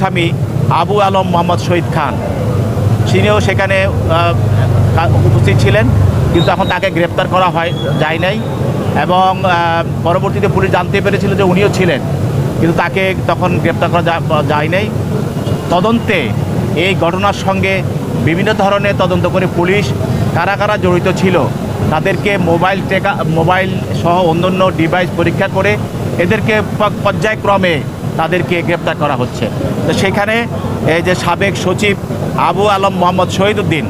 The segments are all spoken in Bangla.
স্বামী আবু আলম মোহাম্মদ শহীদ খান। তিনিও সেখানে উপস্থিত ছিলেন, কিন্তু এখন তাকে গ্রেপ্তার করা হয়, যায় নাই। এবং পরবর্তীতে পুলিশ জানতে পেরেছিল যে উনিও ছিলেন, কিন্তু তাকে তখন গ্রেপ্তার করা যায় নাই। তদন্তে এই ঘটনার সঙ্গে বিভিন্ন ধরনের তদন্ত করে পুলিশ কারা কারা জড়িত ছিল, তাদেরকে মোবাইল টেকা মোবাইল সহ অন্যান্য ডিভাইস পরীক্ষা করে এদেরকে পর্যায়ক্রমে তাদেরকে গ্রেপ্তার করা হচ্ছে। তো সেখানে এই যে সাবেক সচিব আবু আলম মোহাম্মদ শহীদুদ্দিন,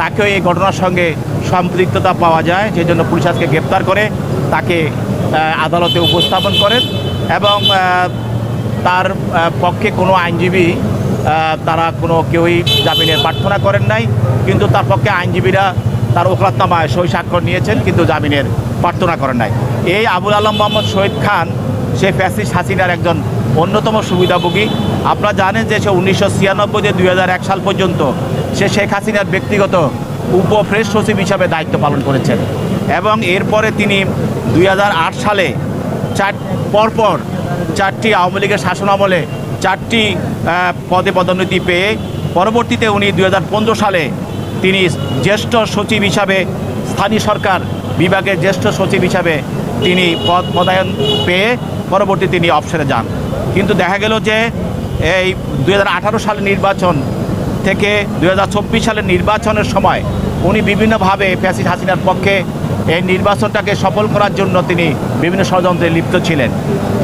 তাকেও এই ঘটনার সঙ্গে সম্পৃক্ততা পাওয়া যায়, সেই জন্য পুলিশ আজকে গ্রেপ্তার করে তাকে আদালতে উপস্থাপন করেন এবং তার পক্ষে কোনো আইনজীবী তারা কোনো কেউই জামিনের প্রার্থনা করেন নাই, কিন্তু তার পক্ষে আইনজীবীরা তার ওকলাতনামায় সই স্বাক্ষর নিয়েছেন, কিন্তু জামিনের প্রার্থনা করেন নাই। এই আবুল আলম মোহাম্মদ শহীদ খান, সে ফ্যাসিস হাসিনার একজন অন্যতম সুবিধাভোগী আপনারা জানেন যে সে উনিশশো ছিয়ানব্বই থেকে দুই হাজার এক সাল পর্যন্ত সে শেখ হাসিনার ব্যক্তিগত উপ প্রেস সচিব হিসাবে দায়িত্ব পালন করেছেন। এবং এরপরে তিনি দুই হাজার আট সালে চার, পরপর চারটি আওয়ামী লীগের শাসন আমলে চারটি পদে পদোন্নতি পেয়ে পরবর্তীতে উনি দুই হাজার পনেরো সালে তিনি জ্যেষ্ঠ সচিব হিসাবে স্থানীয় সরকার বিভাগের জ্যেষ্ঠ সচিব হিসাবে তিনি পদ, পদায়ন পেয়ে পরবর্তী তিনি অবসরে যান। কিন্তু দেখা গেল যে এই দু হাজার আঠারো সালের নির্বাচন থেকে দুই সালের নির্বাচনের সময় উনি বিভিন্নভাবে ফ্যাসিড হাসিনার পক্ষে এই নির্বাচনটাকে সফল করার জন্য তিনি বিভিন্ন ষড়যন্ত্রে লিপ্ত ছিলেন।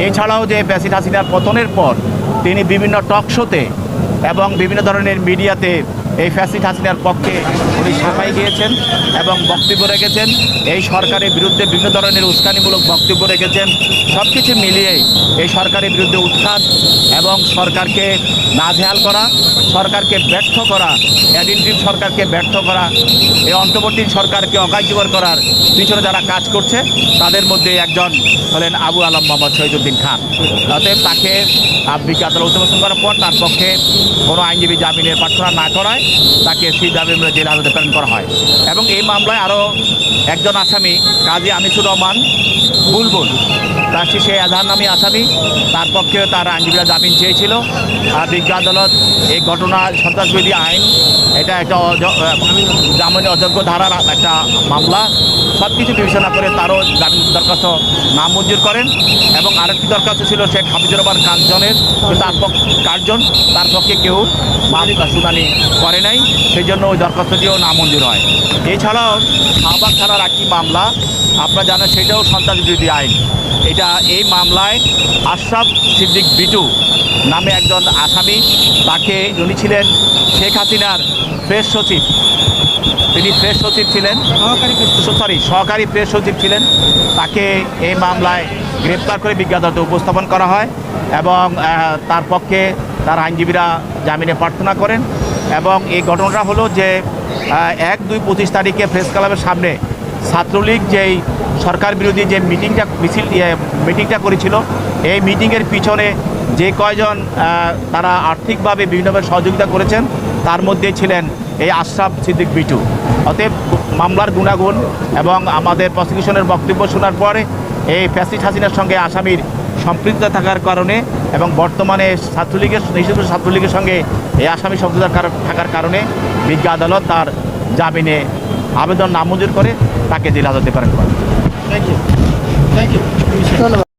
এছাড়াও যে ফ্যাসিড হাসিনার পতনের পর তিনি বিভিন্ন টক শোতে এবং বিভিন্ন ধরনের মিডিয়াতে এই ফ্যাসিড হাসিনার পক্ষে উনি সাফাই গিয়েছেন এবং বক্তব্য রেখেছেন। এই সরকারের বিরুদ্ধে বিভিন্ন ধরনের উস্কানিমূলক বক্তব্য রেখেছেন। সব কিছু মিলিয়ে এই সরকারের বিরুদ্ধে উৎখাত এবং সরকারকে নাজেহাল করা, সরকারকে ব্যর্থ করা অ্যাডিনটিভ সরকারকে ব্যর্থ করা, এই অন্তর্বর্তী সরকারকে অকার্যকর করার পিছনে যারা কাজ করছে, তাদের মধ্যে একজন হলেন আবু আলম মোহাম্মদ শহীদুদ্দিন খান। অতএব তাকে বিজ্ঞ আদালত উত্থাপন করার পর তার পক্ষে কোনো আইনজীবী জামিনের প্রার্থনা না করায়। তাকে সেই জামিন জেল হাজতে প্রেরণ করা হয়। এবং এই মামলায় আরও একজন আসামি, কাজী আনিসুর রহমান বুলবুল। তার সে আধার নামী আসামি, তার পক্ষেও তার আইনজীবীরা জামিন চেয়েছিল। আর বিজ্ঞ আদালত এই ঘটনা সন্ত্রাসবিধি আইন, এটা একটা জামিন অযোগ্য ধারার একটা মামলা। সব কিছু বিবেচনা করে তারও জামিন দরখাস্ত নামঞ্জুর করেন। এবং আরেকটি দরখাস্ত ছিল শেখ হাফিজুর রহমান কিন্তু তার পক্ষে কার্জন, তার পক্ষে কেউ শুনানি করে নাই সেই জন্য ওই দরখাস্তটিও নামঞ্জুর হয়। এছাড়াও শাহবাগ থানার একটি মামলা আপনারা জানেন সেটাও সন্ত্রাসবিরোধী আইন। এটা এই মামলায় আশরাফ সিদ্দিক বিটু নামে একজন আসামি তাকে উনি ছিলেন শেখ হাসিনার প্রেস সচিব। তিনি প্রেস সচিব ছিলেন সরি সহকারী প্রেস সচিব ছিলেন। তাকে এই মামলায় গ্রেপ্তার করে বিজ্ঞাপনতে উপস্থাপন করা হয় এবং তার পক্ষে তার আইনজীবীরা জামিনে প্রার্থনা করেন। এবং এই ঘটনাটা হলো যে এক দুই পঁচিশ তারিখে প্রেস ক্লাবের সামনে ছাত্রলীগ যেই সরকার বিরোধী যে মিটিংটা, মিছিল মিটিংটা করেছিল, এই মিটিংয়ের পিছনে যে কয়জন তারা আর্থিকভাবে বিভিন্নভাবে সহযোগিতা করেছেন, তার মধ্যে ছিলেন এই আশরাফ সিদ্দিক বিটু অতএব মামলার গুণাগুণ এবং আমাদের প্রসিকিউশনের বক্তব্য শোনার পরে এই ফ্যাসিড হাসিনার সঙ্গে আসামির সম্পৃক্ত থাকার কারণে এবং বর্তমানে ছাত্রলীগের নিষিদ্ধ ছাত্রলীগের সঙ্গে এই আসামি শব্দটা থাকার- থাকার কারণে বিজ্ঞ আদালত তার জামিনে আবেদন নামঞ্জুর করে তাকে জেল হাজতে পারেন। থ্যাংক ইউ থ্যাংক ইউ ধন্যবাদ।